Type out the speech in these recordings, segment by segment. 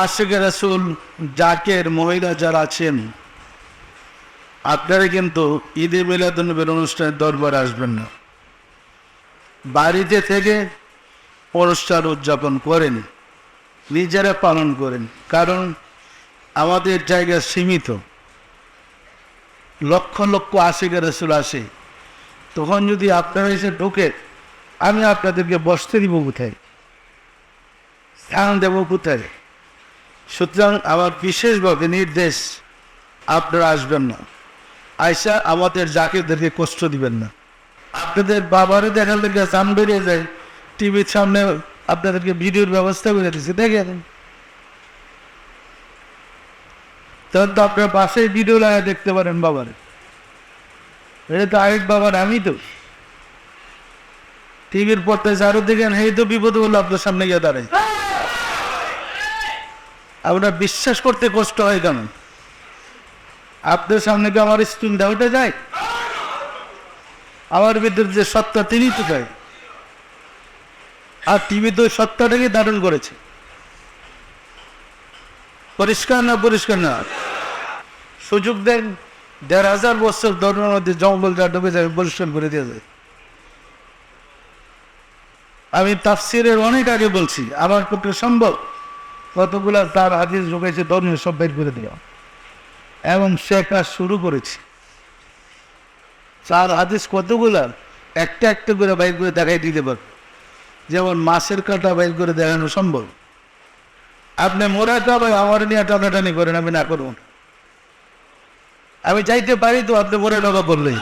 আশেখ রাসুল জাকের মহিলা যারা আছেন, আপনারা কিন্তু ঈদে মিলাদুন্নবীর অনুষ্ঠানের দরবার আসবেন না। বাড়িতে থেকে অনুষ্ঠান উদযাপন করেন, নিজেরা পালন করেন, কারণ আমাদের জায়গা সীমিত। লক্ষ লক্ষ আশিক রসুল আসে, তখন যদি আপনারা এসে ঢোকে, আমি আপনাদেরকে বসতে দিব কোথায়? স্থান দেব কোথায়? সুতরাং আমার বিশেষভাবে নির্দেশ, আপনারা আসবেন না। আয়সা আমাদের জাকিরদেরকে কষ্ট দিবেন না। আপনাদের বাবারে দেখার চান বেরিয়ে যায়। টিভির সামনে আপনাদেরকে ভিডিওর ব্যবস্থা করে দিচ্ছে দেখেন। তখন তো আপনার পাশে ভিডিও লাগা দেখতে পারেন বাবার। এটা তো আরেক বাবার আমি তো। টিভির পর্দায় চারো দেখেন এই তো বিপদ হলো আপনার সামনে গিয়ে দাঁড়ায়। আপনার বিশ্বাস করতে কষ্ট হয় কেন? আপনার সামনে কি আমার স্টুল দেওয়াটা যায় আমার ভিতরে যে সত্তা, তিনি তো চাই আর টিভি তো ওই সত্তাটাকে ধারণ করেছে। পরিষ্কার না পরিষ্কার না? সুযোগ দেন, দেড় হাজার বছর ধর্মের মধ্যে জঙ্গলটা ডুবে যাবে পরিষ্কার করে দিয়ে যায়। আমি তাফসিরের অনেক আগে বলছি, আমার পক্ষে সম্ভব। কতগুলা তার হাদিস ঢুকেছে ধর্মীয় সব বের করে দেওয়া এবং সে কাজ শুরু করেছে। চার হাদিস কতগুলা? একটা একটা করে বাইর করে দেখাই দিতে পারবে। যেমন মাছের কাটা বাইর করে দেখানো সম্ভব। আপনি মোরা ভাই আমার নিয়ে টানাটানি করেন, আমি না করুন। আমি যাইতে পারি তো, আপনি মোরে টাকা বললেই।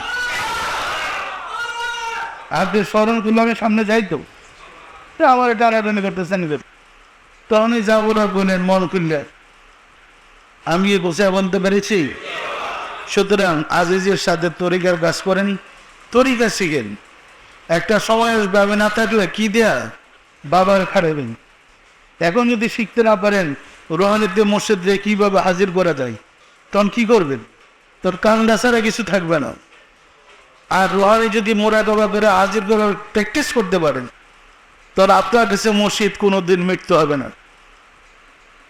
আপনি স্মরণ করলে আমি সামনে যাইতো তো আমার টানাটানি করতেছেন। তখনই যাব না বোনের মন করলে আমি বসে বলতে পেরেছি। সুতরাং আজিজের সাথে তরিকার কাজ করেন। তরিকা শিখেন। একটা সময় আসবে, না থাকলে কি দেয়া? বাবার খাড়াবেন এখন যদি শিখতে না পারেন রোহানিতে মসজিদে কীভাবে হাজির করা যায়? তখন কি করবেন? তোর কান্দা ছাড়া কিছু থাকবে না। আর রোহানি যদি মোরা দবা করে হাজির করার প্র্যাকটিস করতে পারেন, তোর আপনার কাছে মসজিদ কোনো দিন মৃত্যু হবে না।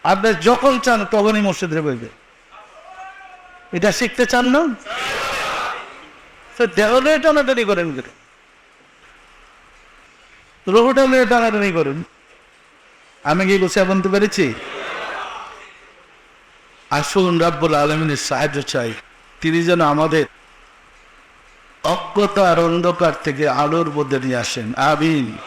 আপনি যখন চান, তখনই মসজিদে বইবে। এটা শিখতে চান না? দেহলে টানাটানি করেন রোহটালে টানাটানি করেন। আমি কি গোসা বলতে পেরেছি? আসুন রাব্বুল আলমিনের সাহায্য চাই। তিনি যেন আমাদের অজ্ঞতা আর অন্ধকার থেকে আলোর মধ্যে নিয়ে আসেন। আমিন।